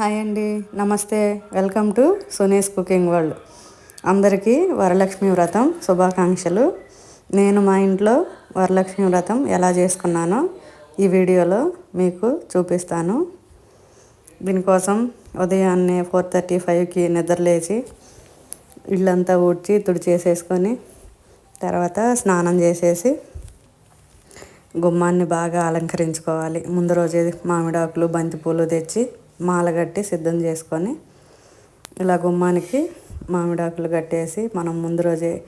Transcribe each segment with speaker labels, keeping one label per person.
Speaker 1: Hi అండి. నమస్తే. Welcome to Suni's cooking world. అందరికీ వరలక్ష్మి వ్రతం శుభాకాంక్షలు. నేను మా ఇంట్లో వరలక్ష్మి వ్రతం ఎలా చేసుకున్నానో ఈ వీడియోలో మీకు చూపిస్తాను. దీనికోసం ఉదయాన్నే ఫోర్ థర్టీ ఫైవ్కి నిద్రలేచి ఇళ్ళంతా ఊడ్చి తుడిచేసేసుకొని తర్వాత స్నానం చేసేసి గుమ్మాన్ని బాగా అలంకరించుకోవాలి. ముందు రోజే మామిడాకులు బంతిపూలు తెచ్చి మాల కట్టి సిద్ధం చేసుకొని ఇలా గుమ్మానికి మామిడాకులు కట్టేసి మనం ముందు రోజే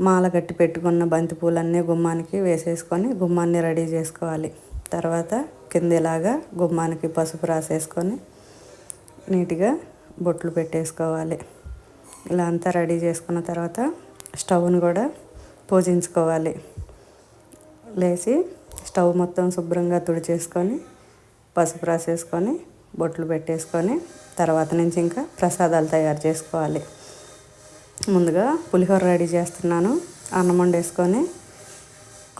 Speaker 1: మాల కట్టి పెట్టుకున్న బంతి పూలన్నీ గుమ్మానికి వేసేసుకొని గుమ్మాన్ని రెడీ చేసుకోవాలి. తర్వాత కిందిలాగా గుమ్మానికి పసుపు రాసేసుకొని నీట్గా బొట్లు పెట్టేసుకోవాలి. ఇలా అంతా రెడీ చేసుకున్న తర్వాత స్టవ్ని కూడా పూజించుకోవాలి. లేచి స్టవ్ మొత్తం శుభ్రంగా తుడిచేసుకొని పసుపు రాసేసుకొని బొట్లు పెట్టేసుకొని తర్వాత నుంచి ఇంకా ప్రసాదాలు తయారు చేసుకోవాలి. ముందుగా పులిహోర రెడీ చేస్తున్నాను. అన్నం వండేసుకొని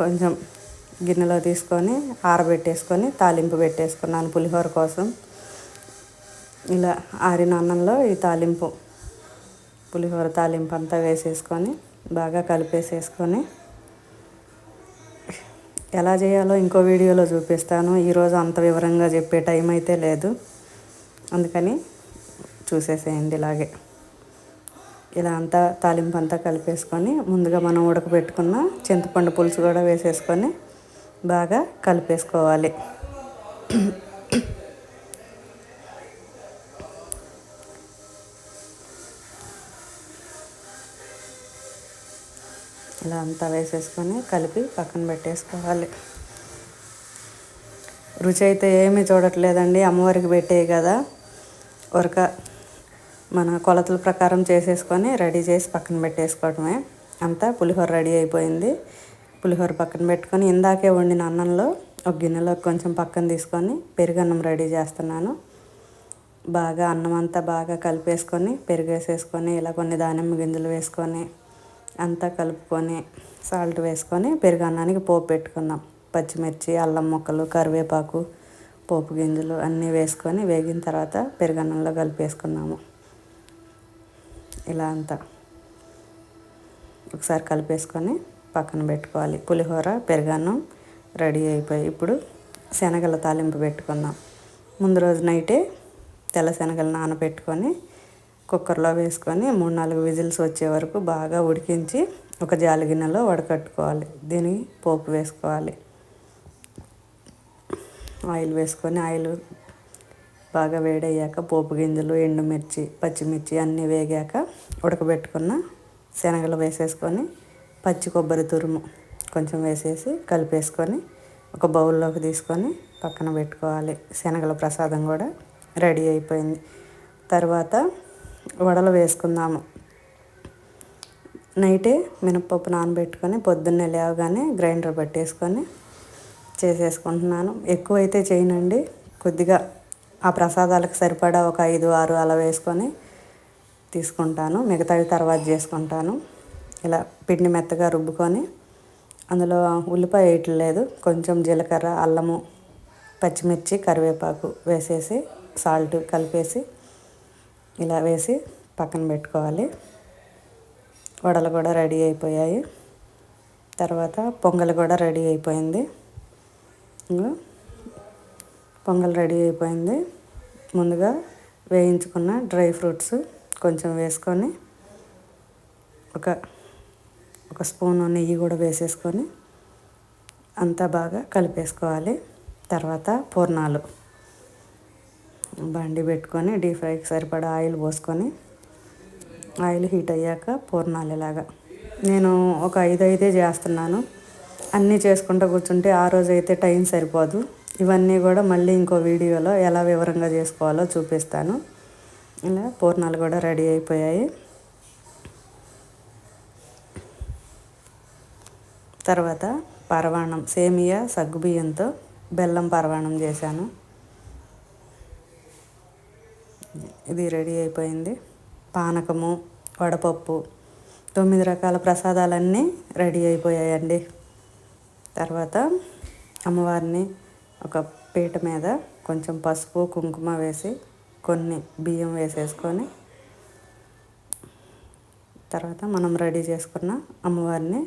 Speaker 1: కొంచెం గిన్నెలో తీసుకొని ఆరబెట్టేసుకొని తాలింపు పెట్టేసుకున్నాను పులిహోర కోసం. ఇలా ఆరిన అన్నంలో ఈ తాలింపు పులిహోర తాలింపు అంతా వేసేసుకొని బాగా కలిపేసేసుకొని ఎలా చేయాలో ఇంకో వీడియోలో చూపిస్తాను. ఈరోజు అంత వివరంగా చెప్పే టైం అయితే లేదు. అందుకని చూసేసేయండి ఇలాగే. ఇలా అంతా తాలింపు అంతా కలిపేసుకొని ముందుగా మనం ఉడకబెట్టుకున్న చింతపండు పులుసు కూడా వేసేసుకొని బాగా కలిపేసుకోవాలి. ఇలా అంతా వేసేసుకొని కలిపి పక్కన పెట్టేసుకోవాలి. రుచి అయితే ఏమీ చూడట్లేదండి అమ్మవారికి పెట్టేవి కదా. ఉరక మన కొలతల ప్రకారం చేసేసుకొని రెడీ చేసి పక్కన పెట్టేసుకోవడమే అంతా పులిహోర రెడీ అయిపోయింది. పులిహోర పక్కన పెట్టుకొని ఇందాకే వండిన అన్నంలో ఒక గిన్నెలో కొంచెం పక్కన తీసుకొని పెరుగన్నం రెడీ చేస్తున్నాను. బాగా అన్నం అంతా బాగా కలిపేసుకొని పెరుగు వేసేసుకొని ఇలా కొన్ని దానిమ్మ గింజలు వేసుకొని అంతా కలుపుకొని సాల్ట్ వేసుకొని పెరుగన్నానికి పోపు పెట్టుకుందాం. పచ్చిమిర్చి అల్లం ముక్కలు కరివేపాకు పోపు గింజలు అన్నీ వేసుకొని వేగిన తర్వాత పెరుగన్నంలో కలిపేసుకున్నాము ఇలా అంతా ఒకసారి కలిపేసుకొని పక్కన పెట్టుకోవాలి. పులిహోర పెరుగన్నం రెడీ అయిపోయి ఇప్పుడు శనగల తాలింపు పెట్టుకుందాం. ముందు రోజు నైటే తెల్ల శనగలు నానబెట్టుకొని కుక్కర్లో వేసుకొని మూడు నాలుగు విజిల్స్ వచ్చే వరకు బాగా ఉడికించి ఒక జాలి గిన్నెలో వడకట్టుకోవాలి. దీనికి పోపు వేసుకోవాలి. ఆయిల్ వేసుకొని ఆయిల్ బాగా వేడయ్యాక పోపు గింజలు ఎండుమిర్చి పచ్చిమిర్చి అన్నీ వేగాక ఉడకబెట్టుకున్న శనగలు వేసేసుకొని పచ్చి కొబ్బరి తురుము కొంచెం వేసేసి కలిపేసుకొని ఒక బౌల్లోకి తీసుకొని పక్కన పెట్టుకోవాలి. శనగల ప్రసాదం కూడా రెడీ అయిపోయింది. తర్వాత వడలు వేసుకుందాము. నైటే మినప్పప్పు నానబెట్టుకొని పొద్దున్నే లేవగానే గ్రైండర్ పట్టేసుకొని చేసేసుకుంటున్నాను. ఎక్కువైతే చేయనండి. కొద్దిగా ఆ ప్రసాదాలకు సరిపడా ఒక ఐదు ఆరు అలా వేసుకొని తీసుకుంటాను. మిగతావి తర్వాత చేసుకుంటాను. ఇలా పిండి మెత్తగా రుబ్బుకొని అందులో ఉల్లిపాయ వేయట్లేదు కొంచెం జీలకర్ర అల్లము పచ్చిమిర్చి కరివేపాకు వేసేసి సాల్ట్ కలిపేసి ఇలా వేసి పక్కన పెట్టుకోవాలి. వడలు కూడా రెడీ అయిపోయాయి. తర్వాత పొంగల్ కూడా రెడీ అయిపోయింది. పొంగల్ రెడీ అయిపోయింది. ముందుగా వేయించుకున్న డ్రై ఫ్రూట్స్ కొంచెం వేసుకొని ఒక ఒక స్పూన్ నెయ్యి కూడా వేసేసుకొని అంతా బాగా కలిపేసుకోవాలి. తర్వాత పూర్ణాలు. బండి పెట్టుకొని డీప్ ఫ్రైకి సరిపడా ఆయిల్ పోసుకొని ఆయిల్ హీట్ అయ్యాక పూర్ణాలు ఇలాగా నేను ఒక ఐదు అయితే చేస్తున్నాను. అన్నీ చేసుకుంటూ కూర్చుంటే ఆ రోజు అయితే టైం సరిపోదు. ఇవన్నీ కూడా మళ్ళీ ఇంకో వీడియోలో ఎలా వివరంగా చేసుకోవాలో చూపిస్తాను. ఇలా పూర్ణాలు కూడా రెడీ అయిపోయాయి. తర్వాత పరవాణం సేమియా సగ్గుబియ్యంతో బెల్లం పరవాణం చేశాను. ఇది రెడీ అయిపోయింది. పానకము వడపప్పు తొమ్మిది రకాల ప్రసాదాలన్నీ రెడీ అయిపోయాయండి. తర్వాత అమ్మవారిని ఒక పీట మీద కొంచెం పసుపు కుంకుమ వేసి కొన్ని బియ్యం వేసేసుకొని తర్వాత మనం రెడీ చేసుకున్న అమ్మవారిని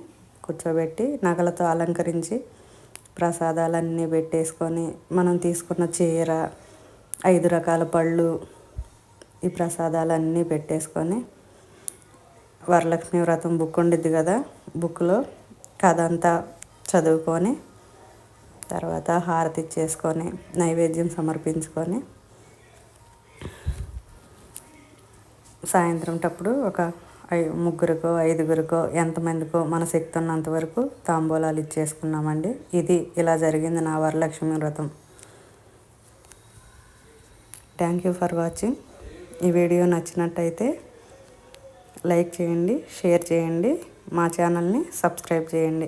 Speaker 1: కూర్చోబెట్టి నగలతో అలంకరించి ప్రసాదాలన్నీ పెట్టేసుకొని మనం తీసుకున్న చీర ఐదు రకాల పళ్ళు ఈ ప్రసాదాలన్నీ పెట్టేసుకొని వరలక్ష్మి వ్రతం బుక్ ఉండిద్ది కదా బుక్లో. కథ అంతా చదువుకొని తర్వాత హారతి ఇచ్చేసుకొని నైవేద్యం సమర్పించుకొని సాయంత్రం టప్పుడు ఒక ఐ ముగ్గురికో ఐదుగురికో ఎంతమందికో మన శక్తి ఉన్నంత వరకు తాంబూలాలు ఇచ్చేసుకున్నామండి. ఇది ఇలా జరిగింది నా Varalakshmi Vratham. Thank you for watching ఈ వీడియో నచ్చినట్టయితే లైక్ చేయండి షేర్ చేయండి మా ఛానల్ని సబ్స్క్రైబ్ చేయండి.